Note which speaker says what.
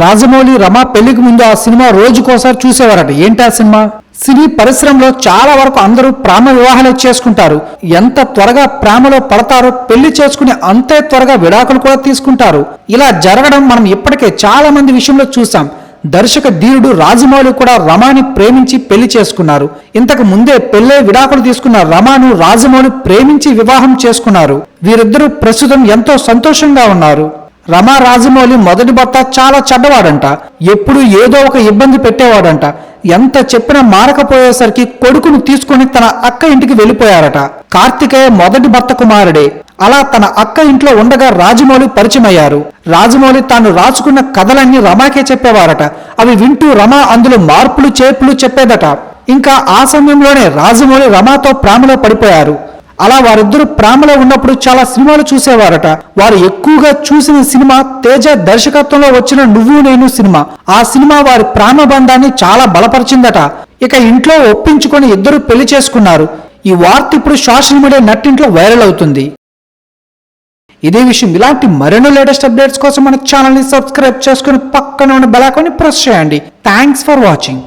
Speaker 1: రాజమౌళి రమ పెళ్ళికి ముందు ఆ సినిమా రోజుకోసారి చూసేవారట. ఏంటి ఆ సినిమా? సినీ పరిశ్రమలో చాలా వరకు అందరూ ప్రేమ వివాహాలు చేసుకుంటారు. ఎంత త్వరగా ప్రేమలో పడతారో పెళ్ళి చేసుకుని అంతే త్వరగా విడాకులు కూడా తీసుకుంటారు. ఇలా జరగడం మనం ఇప్పటికే చాలా మంది విషయంలో చూసాం దర్శక ధీరుడు రాజమౌళి కూడా రమాని ప్రేమించి పెళ్ళి చేసుకున్నారు. ఇంతకు ముందే పెళ్ళే విడాకులు తీసుకున్న రమాను రాజమౌళి ప్రేమించి వివాహం చేసుకున్నారు. వీరిద్దరూ ప్రస్తుతం ఎంతో సంతోషంగా ఉన్నారు. రమా రాజమౌళి మొదటి భర్త చాలా చెడ్డవాడంట. ఎప్పుడు ఏదో ఒక ఇబ్బంది పెట్టేవాడంట. ఎంత చెప్పినా మారకపోయేసరికి కొడుకును తీసుకొని తన అక్క ఇంటికి వెళ్ళిపోయారట. కార్తికేయ మొదటి భర్త కుమారుడే. అలా తన అక్క ఇంట్లో ఉండగా రాజమౌళి పరిచయమయ్యారు. రాజమౌళి తాను రాసుకున్న కథలన్నీ రమాకే చెప్పేవారట. అవి వింటూ రమా అందులో మార్పులు చేర్పులు చెప్పేదట. ఇంకా ఆ సమయంలోనే రాజమౌళి రమాతో ప్రేమలో పడిపోయారు. అలా వారిద్దరూ ప్రేమలో ఉన్నప్పుడు చాలా సినిమాలు చూసేవారట. వారు ఎక్కువగా చూసిన సినిమా తేజ దర్శకత్వంలో వచ్చిన నువ్వు నేను సినిమా. ఆ సినిమా వారి ప్రేమ బంధాన్ని చాలా బలపరిచిందట. ఇక ఇంట్లో ఒప్పించుకొని ఇద్దరు పెళ్ళి చేసుకున్నారు. ఈ వార్త ఇప్పుడు సోషల్ మీడియా నట్టింట్లో వైరల్ అవుతుంది. ఇదే విషయం. ఇలాంటి మరెన్నో లేటెస్ట్ అప్డేట్స్ కోసం మన ఛానల్ని సబ్స్క్రైబ్ చేసుకుని పక్కన ఉన్న బెలాకొని ప్రెస్ చేయండి. Thanks for watching